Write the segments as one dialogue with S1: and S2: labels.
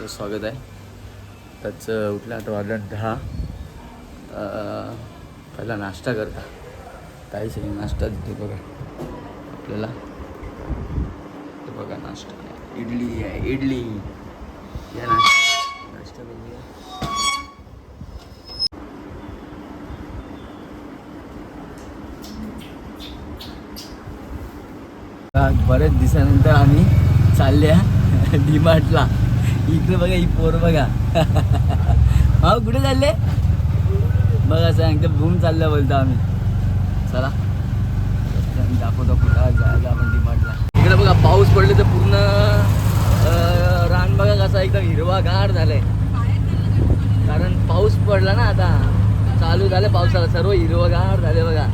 S1: तुमचं स्वागत आहे. त्याचं उठलं आता वाजलं दहा. पहिला नाश्ता करता. काही सगळी नाश्ता देते बघा. आपल्याला. बघा नाश्ता. इडली आहे इडली. या नाश्ता नाश्ता करूया. बऱ्याच दिवसानंतर आम्ही चालल्या डीमार्टला. इकडे बघा ही पोर बघा. भाऊ कुठे चालले? बघा सांग एकदम भूम चाललं बोलतो आम्ही. चला. दाखवतो कुठं जायला आपण डिमांडला इकडे बघा पाऊस पडले तर पूर्ण रान बघा कसा एकदम हिरवागार झालंय. कारण पाऊस पडला ना आता. चालू झालं पावसाला सर्व हिरवगार झाले बघा.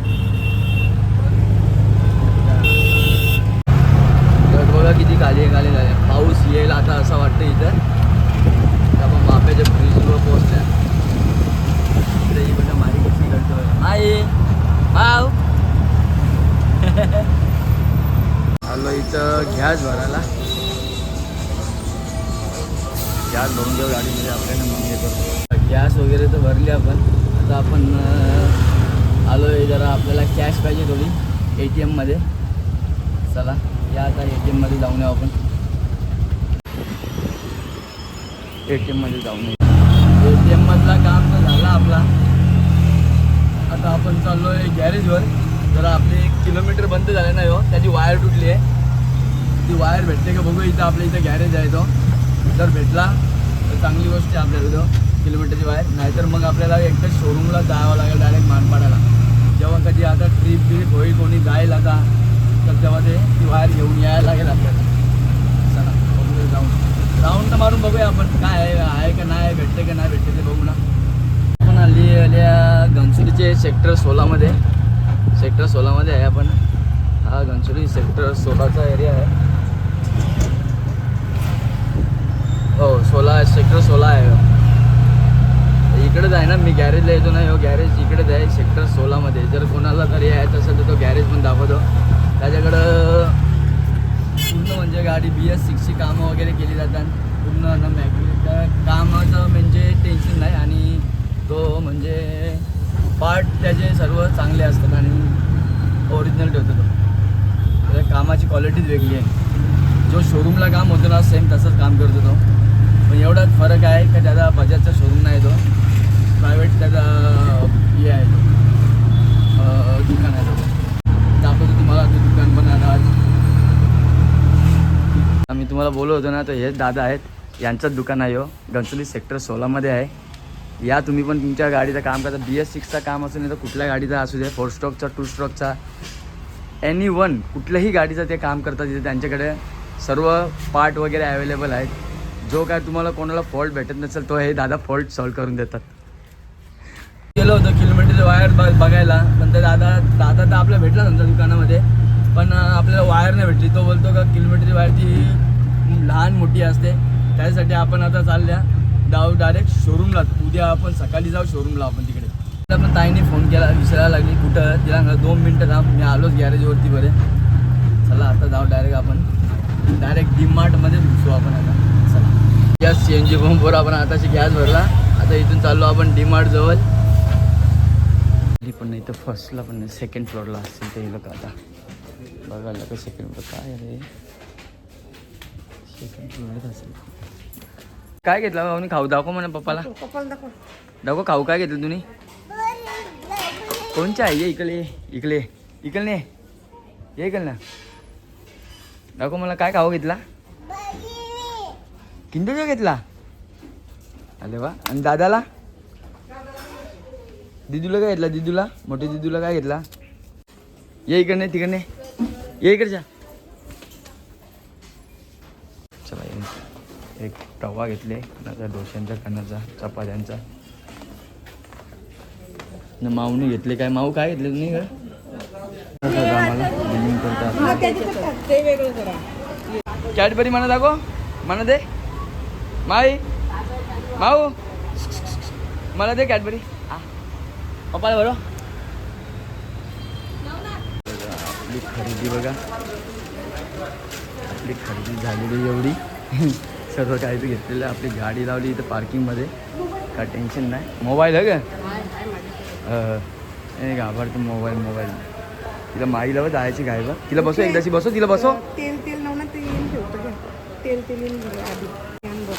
S1: भरली आपण. आता आपण आलो आहे जरा आपल्याला कॅश पाहिजे थोडी ए टी एममध्ये चला या आता ए टी एममध्ये जाऊन येऊ आपण. ए टी एममध्ये जाऊन येऊ. ए टी एममधला काम तर झाला आपला. आता आपण चाललो आहे गॅरेजवर. जरा आपले एक किलोमीटर बंद झाले नाही हो त्याची वायर तुटली आहे. ती वायर भेटते का बघू इथं आपल्या इथं गॅरेज आहे तो. जर भेटला तर चांगली गोष्ट आहे आपल्याला तो. किलोमीटरची वायर नाहीतर मग आपल्याला एकदा शोरूमला जावं लागेल डायरेक्ट मानपाड्याला. जेव्हा कधी आता ट्रिप बिप होईल कोणी जाईल आता तर तेव्हा ते ती वायर घेऊन यायला लागेल आपल्याला. चला बघूया जाऊन राऊंड तर मारून बघूया आपण. काय आहे आहे का नाही भेटते का नाही भेटते ते बघू ना आपण आली आल्या घनसोलीचे सेक्टर सोलामध्ये. सेक्टर सोलामध्ये आहे आपण. हा घनसोली सेक्टर सोलाचा एरिया आहे. हो सोला सेक्टर सोला आहे. इकडेच आहे ना मी गॅरेजला येतो ना हो गॅरेज इकडेच आहे सेक्टर सोळामध्ये जर कोणाला तरी यायचं असेल तर तो गॅरेज पण दाखवतो. त्याच्याकडं पूर्ण म्हणजे गाडी बी एस सिक्सची कामं वगैरे केली जातात. पूर्ण ना त्या कामाचं म्हणजे टेन्शन नाही आणि तो म्हणजे पार्ट त्याचे सर्व चांगले असतात आणि ओरिजिनल ठेवतो तो. त्याच्या कामाची क्वालिटीच वेगळी आहे. जो शोरूमला काम होतं ना सेम तसंच काम करतो तो. पण एवढाच फरक आहे का त्याचा बजाजचा शोरूम नाही तो. प्रायव्हेट त्याचा uh, हे आहे. दुकान आहे. दाखवतो तुम्हाला ते दुकान पण आता. आज आम्ही तुम्हाला बोललो होतो ना तर हे दादा आहेत. यांचंच दुकान आहे हो. घनसोली सेक्टर सोळामध्ये आहे. या तुम्ही पण तुमच्या गाडीचं काम करता. बी एस सिक्सचा काम असू नाही तर कुठल्या गाडीचा असू दे फोर स्ट्रोकचा टू स्ट्रोकचा एनी वन कुठल्याही गाडीचं ते काम करतात तिथे. त्यांच्याकडे सर्व पार्ट वगैरे अवेलेबल आहेत. जो काय तुम्हाला कोणाला फॉल्ट भेटत नसेल तो हे दादा फॉल्ट सॉल्व करून देतात. गेलो होतो किलोमीटर वायर बघायला. पण ते दादा दादा तर आपल्याला भेटला नंतर दुकानामध्ये. पण आपल्याला वायर नाही भेटली. तो बोलतो का किलोमीटरची वायर ती लहान मोठी असते. त्यासाठी आपण आता चालल्या जाऊ डायरेक्ट शोरूमला उद्या आपण सकाळी जाऊ शोरूमला आपण तिकडे. पण ताईने फोन केला विचारायला लागली कुठं? तिला दोन मिनटं थांब मी आलोच गॅरेजवरती बरे. चला आता जाऊ डायरेक्ट आपण. डायरेक्ट डीमार्टमध्ये घुसू आपण आता. चला. गॅस सी एन जी पंपवर आपण आताशी गॅस भरला. आता इथून चाललो आपण डीमार्ट जवळ. तर फर्स्टला पण सेकंड फ्लोअरला असतील ते लोक आता. बघायला का सेकंड फ्लोअर काय आहे सेकंड फ्लोअरच असेल. काय घेतलं भाऊनी? खाऊ दाखव म्हणा पप्पाला. दाखव खाऊ काय घेतलं तुम्ही कोणच्या आहे ये इकडे? इकडे. इकडे नाही ये इकडे ना. दाखव मला काय खाऊ घेतला? किंदूचा घेतला? अरे वा. आणि दादाला? दिदूला काय घेतला? दिदूला? मोठ्या दिदूला काय घेतला? ये इकडे तिकडे ये इकडच्या चला ये. एक तवा घेतले. कोणाचा? डोश्यांचा कणाचा चपात्यांचा. न माऊने घेतले काय? माऊ काय घेतले तुम्ही काय आम्हाला बिलिंग करतात कॅडबरी म्हणा दाखव. म्हणा दे. माई. माऊ. मला दे कॅडबरी पप्पाला बरं आपली खरेदी बघा. आपली खरेदी झालेली एवढी. सर्व काही ते घेतलेलं. आपली गाडी लावली इथं पार्किंगमध्ये काय टेन्शन नाही. मोबाईल आहे का? घाबरतो मोबाईल मोबाईल तिला माईला जायची काय बा तिला बसव एकदाची बसव तिला बसव.
S2: तेल तेल नव ना ते येऊन ठेवतो का तेल तेल येऊन घे आधी कॅन बघ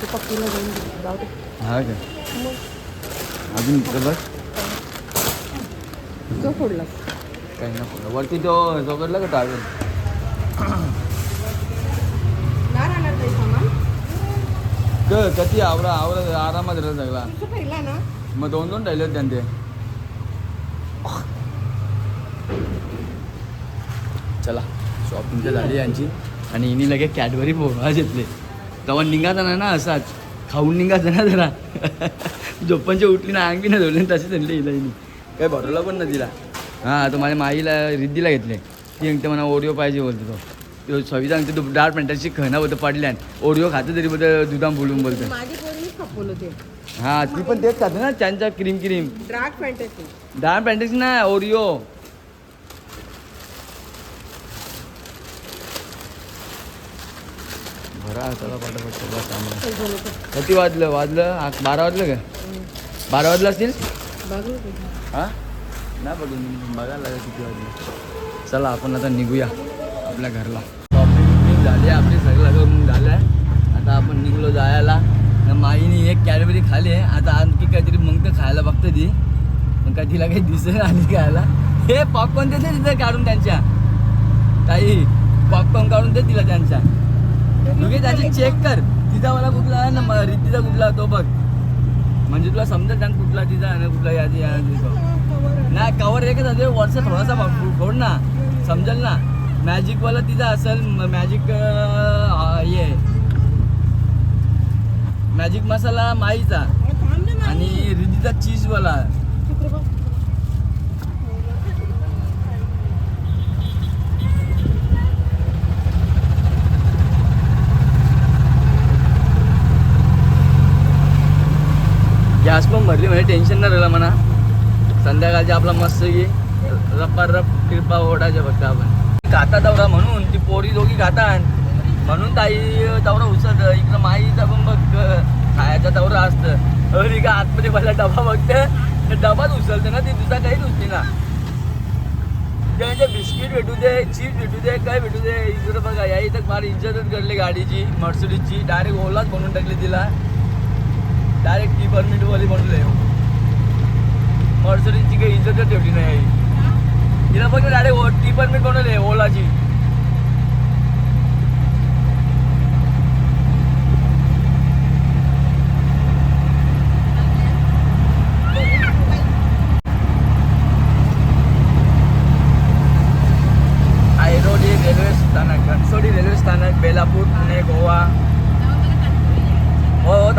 S2: ते पप्पूला जाऊन दे. जाऊ दे.
S1: हा का?
S2: मग
S1: अजून बस.
S2: जो फोडलास
S1: काही नको. वरती तो जोकडला का टावेल
S2: नाही राहणार काही सामान.
S1: क कधी आवरा आवरा आरामात राहिला सगळा
S2: तुझं पहिला ना.
S1: मग दोन दोन राहिले होते त्यांचे चला शॉपिंग तर झाली यांची आणि हिनी लगे कॅडबरी पोहा घेतले. तेव्हा निघाचा ना ना असाच. खाऊन निघायचं ना जरा. झोपणची उठली ना अंगी ना धरली तशी धरली हिला हिनी. काही भरवला पण ना तिला? हां तो माझ्या माईला रिद्धीला घेतले ती म्हणते मला ओरिओ पाहिजे बोलतो तो. तो सवी सांगते तू डार्क पॅन्टाची खणं होतं पडल्यान ओरिओ खातं तरी बोलतं दुधाम बोलून बोलतं. हां ती पण तेच खाते ना त्यांच्या क्रीम क्रीम.
S2: Drag fantasy.
S1: डाळ पॅन्टेक्स ना ओरिओ बरा चला पटापट सगळं किती वाजलं? वाजलं? बारा वाजलं का? बारा वाजलं असतील?
S2: बघू
S1: हां नाही बघून बघायला लागेल किती वाजले. चला आपण आता निघूया आपल्या घरला. शॉपिंग झाली आहे आपली सगळं झालं आहे. आता आपण निघलो जायला. न माईने एक कॅडबरी खाली आहे. आता आणखी काहीतरी मग तर खायला बघते ती. पण काय तिला काही दिसेल आणि खायला. हे पॉपकॉर्न देते तिथे काढून त्यांच्या. ताई पॉपकॉर्न काढून दे तिला त्यांच्या. तुम्ही त्यांची चेक कर. तिचा मला कुठला आहे ना रिद्धीचा कुठला तो बघ. म्हणजे तुला समजेल त्यांना कुठला तिचा आणि कुठला यादी. नाही कवर एकच असेल व्हॉट्सअप थोडासा फोड ना. समजेल ना? मॅजिकवाला तिचा असेल मॅजिक हे. मॅजिक मसाला माईचा. आणि रिद्धीचा चीजवाला गॅस पण भरली म्हणजे टेन्शन नाही राहिलं म्हणा. संध्याकाळची आपला मस्त की रप्पा रप किरपा ओढायचे फक्त आपण. खाता दौरा म्हणून ती पोरी दोघी खातात म्हणून ताई दौरा उसत. इकडं माईचा पण बघ खायचा दौरा असतं. अरे का आतमध्ये पहिला डबा बघते? डबाच उचलते ना ती दुसरा काहीच उचली ना. त्यांचे म्हणजे बिस्किट भेटू दे चीज भेटू दे काय भेटू दे? इकडं बघा या इथं फार इज्जतच करली गाडीची मर्सडीजची. डायरेक्ट ओलाच बनवून टाकली तिला. डायरेक्ट टी परमिट वाली बनवले मर्सडीजची काही इज्जतच ठेवली नाही. आई. तिला बघ डायरेक्ट टी परमिट बनवले ओलाची आयरोली रेल्वे स्थानक घनसोली रेल्वे स्थानक बेलापूर पुणे गोवा हो हो थांबू ना आपण तिथं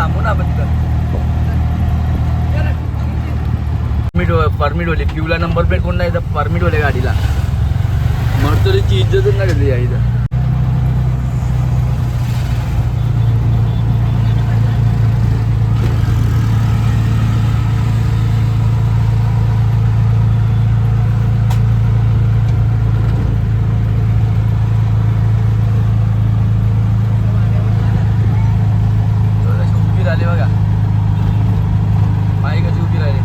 S1: परमिट परमिट होली क्यूला नंबर प्लेट कोण नाही इथं परमिट होले गाडीला. मर्तरीची इज्जतच नाही या इथं थोडंसं उभी राहिली बघा माई कशी उभी राहिली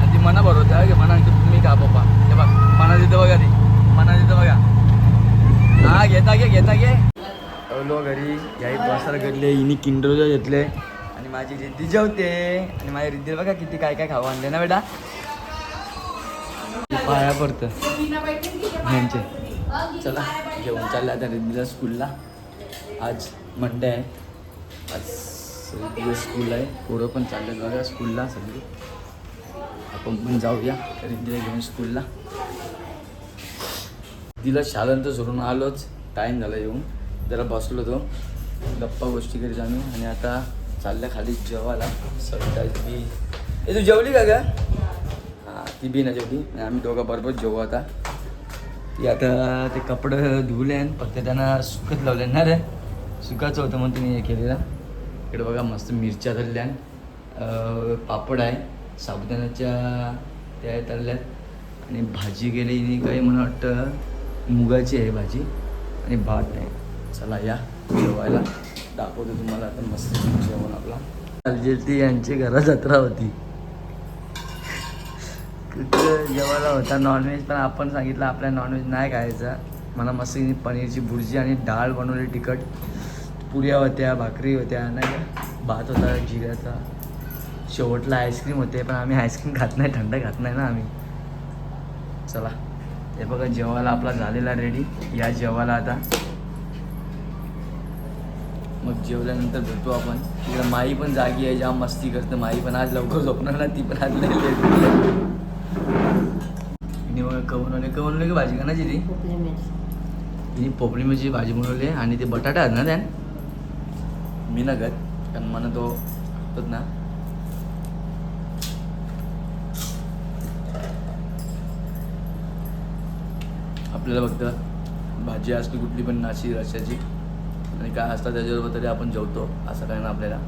S1: आणि ती मना बरोबर आहे की मना तुम्ही का पप्पा हे बघ मना तिथं बघा ती मना तिथं बघा हा घेता घे घेता घे लो घरी याही प्रसार किंडोज घेतले. आणि माझी रिद्धी जेवते. आणि माझी रिद्धी बघा किती काय काय खावं आणले ना बेटा. पाया पडतं. यांचे चला घेऊन चाललं आता रिद्धीला स्कूलला आज मंडे आहे. आज दिवस स्कूल आहे. पोरं पण चालले बघा स्कूलला सगळी. आपण पण जाऊया. रिद्धीला घेऊन स्कूलला तिला शाळांत सोडून आलोच. टाईम झाला येऊन. जरा बसलो तो गप्पा गोष्टी करीत आम्ही. आणि आता चालल्या खाली जेवायला. सविता बी. ए तू जेवली का ग? हां ती बी ना जेवली. आणि आम्ही दोघं बरोबर जेवू आता. ती आता ते कपडे धुवले आणि फक्त त्यांना सुकत लावले. ना रे? सुकाचं होतं म्हणून तुम्ही हे केलेलं. इकडे बघा मस्त मिरच्या धरल्या पापड आहे. साबुदाण्याच्या त्या तळल्यात आणि भाजी गेली काही मला वाटतं मुगाची आहे भाजी. आणि भात आहे. चला या. जेवायला दाखवतो तुम्हाला. आता मस्त जेवण आपला. ती यांची घरा जत्रा होती. तिथं जेवायला होता. नॉनव्हेज पण आपण सांगितलं आपल्या नॉनव्हेज नाही खायचा. मला मस्त पनीरची भुर्जी आणि डाळ बनवली तिखट. पुऱ्या होत्या भाकरी होत्या नाही का? भात होता जिऱ्याचा. शेवटला आईस्क्रीम होते पण आम्ही आईस्क्रीम खात नाही थंड खात नाही ना आम्ही. चला. हे बघा जेवायला आपला झालेला रेडी या जेवायला आता. मग जेवल्यानंतर भेटू आपण. तिकडे माई पण जागी आहे जाम मस्ती करते. माई पण आज लवकर झोपणार ना ती पण आज लई लेट. हिने बघा कवनवले कवनवले की भाजी का ना ती हिने पोपली मिरची भाजी बनवली आहे. आणि ते बटाटा आहेत ना त्यान मी ना गत कारण मला तो होत ना. आपल्याला फक्त भाजी असते कुठली पण नाशी रशाची आणि काय असतं त्याच्याबरोबर तरी आपण जेवतो असं काय ना आपल्याला.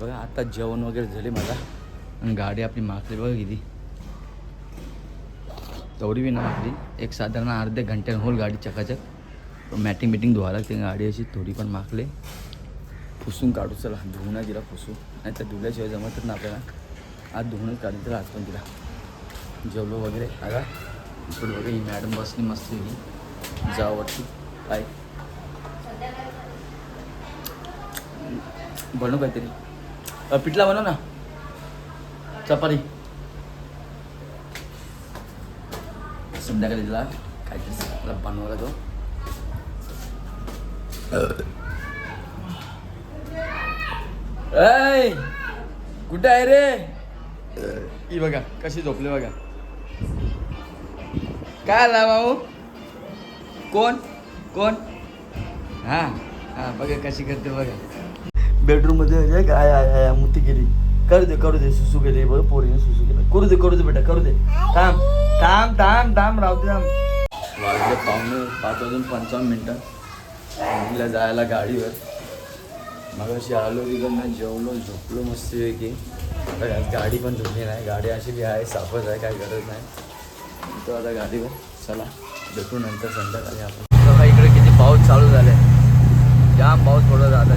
S1: बघा आता जेवण वगैरे झाले मला. आणि गाडी आपली मागली बघा किती. तेवढी बी ना मागली. एक साधारण अर्ध्या घंट्यानं होल गाडी चकाचक. मॅटिंग मिटिंग धुवा लागते गाडी अशी थोडी पण मागले. पुसून काढू चला धुवून नाही तिला पुसू नाही तर धुल्याशिवाय जमतच ना आपल्याला. आज धुवूनच काढून तिला आज पण तिला जेवलो वगैरे आला. इकडे वगैरे ही मॅडम बसली मस्त ही जावरती काय बनव काहीतरी. पिठला बनव ना. चपाती. संध्याकाळी तिला काहीतरी मला बनवायला तो ऐ कुठे आहे रे? ही बघा कशी झोपले बघा. काय आला भाऊ? कोण? कोण? हा हा बघा कशी करते बघा. बेडरूममध्ये म्हणजे काय आय मुती गेली करू दे करू दे सुसू गेली बघ पोरीने सुसू केलं. करू दे करू दे बेटा करू दे. थांब थांब थांब थांब राहू दे थांब. वाजले पावणे पाच वाजून पंचावन्न मिनटं. मुलीला जायला गाडीवर. मग अशी आलो तिकडनं जेवलो झोपलो मस्त की गाडी पण धुतली नाही. गाडी अशी बी आहे साफच आहे काय गरज नाही. तो आता गाडीवर चला भेटू नंतर संध्याकाळी आपण. बघा इकडे किती पाऊस चालू झालाय जाम पाऊस पडत झाला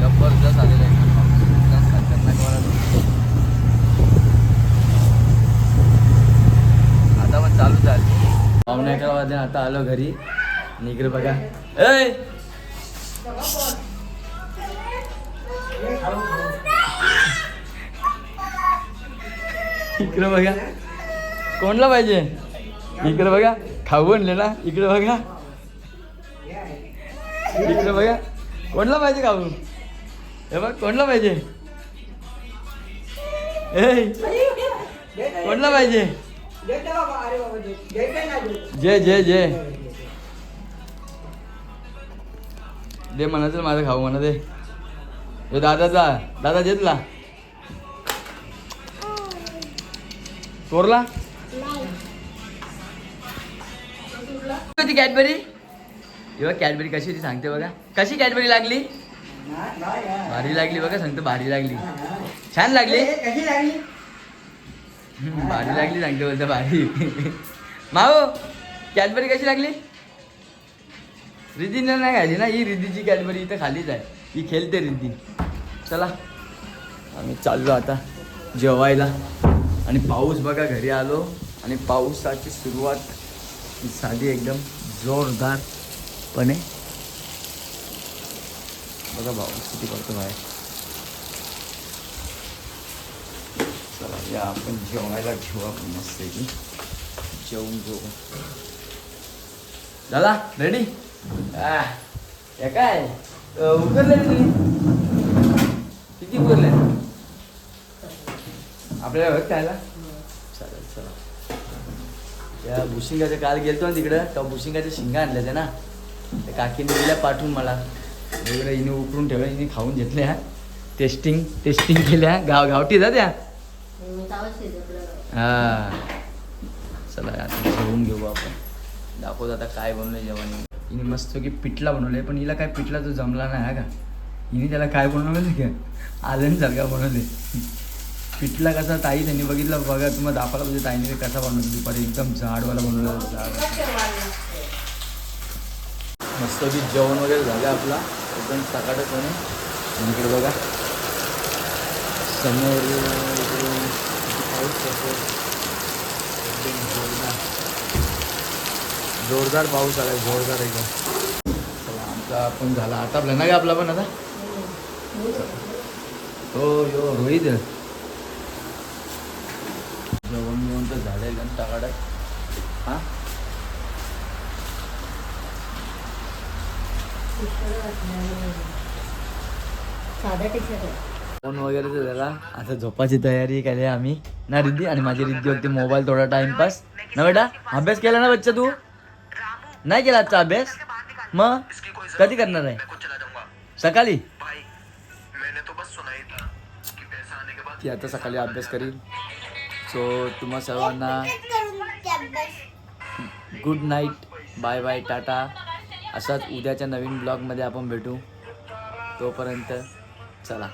S1: जबरदस्त आलेला आहे. आता पण चालूच आहे पावणे आता आलो घरी. आणि बघा. ए! इकडे बघा. कोणला पाहिजे? इकडे बघा. खाऊ आणले ना. इकडे बघा. इकडे बघा. कोणला पाहिजे खाऊ? हे बघ कोणला पाहिजे? ए कोणला पाहिजे? जे जे जे. दे म्हणायचं माझं खाऊ म्हणा दे. दादाचा दादा जेतला चोरला? ती कॅडबरी? बघा कॅडबरी कशी ती सांगते बघा. कशी कॅडबरी लागली? भारी लागली बघा सांगते भारी लागली. छान लागली? भारी लागली सांगते बोलते भारी. माहो कॅडबरी कशी लागली? रिद्धीने नाही खाली ना? ही रिद्धीची कॅडबरी इथं खालीच आहे. ही खेळते रिद्धी चला आम्ही चाललो आता जेवायला. आणि पाऊस बघा घरी आलो आणि पावसाची सुरुवात साधी एकदम जोरदारपणे. बघा पाऊस किती पडतो बाहेर. चला या आपण जेवायला घेऊ आपण मस्त जेवून घेऊ. झाला रेडी या काय? उकरले किती उकरले आपल्याला बघ खायला चालेल चला. त्या भुशिंगाच्या काल गेलतो ना तिकडं तेव्हा भुशिंगाच्या शिंगा आणल्या त्या ना. त्या काकीने दिल्या पाठवून मला. वगैरे हिने उकरून ठेवलं हिने खाऊन घेतल्या. टेस्टिंग टेस्टिंग केल्या. गाव गावठी जा त्या. हा. चला आता जेवून घेऊ आपण. दाखवत आता काय बनवलं जेवण. हिने मस्त की पिठला बनवलंय पण हिला काय पिठला तो जमला नाही हा का? हिने त्याला काय बनवलं का? आलन सारखा बनवले पिठला कसा ताई त्यांनी बघितलं बघा तुम्हाला दाखवला म्हणजे ताईने कसा बनवला दुपारी एकदम झाडवाला बनवला झाड मस्त की जेवण वगैरे झालं आपला. एकदम सकाळच होणे आणि इकडे बघा समोर जोरदार पाऊस आलाय जोरदार एकदम. चला आमचा पण झाला. आता आपला नाही का आपला पण आता? हो. यो रोहित जेवण जेवण तर झालं एकदम टाकाटाक हां
S2: साधा टी शर्ट
S1: फोन वगैरे झाला आता झोपाची तयारी केली आम्ही. ना रिद्धी आणि माझी रिद्धी होती मोबाईल थोडा टाइमपास ना बेटा अभ्यास केला ना बच्चा तू? नाही केला आजचा अभ्यास? मग? कधी करणार आहे? सकाळी? ती आता सकाळी अभ्यास करील सो तुम्हा सर्वांना good night bye bye tata असाच उद्याच्या नवीन ब्लॉगमध्ये आपण भेटू. तोपर्यंत चला.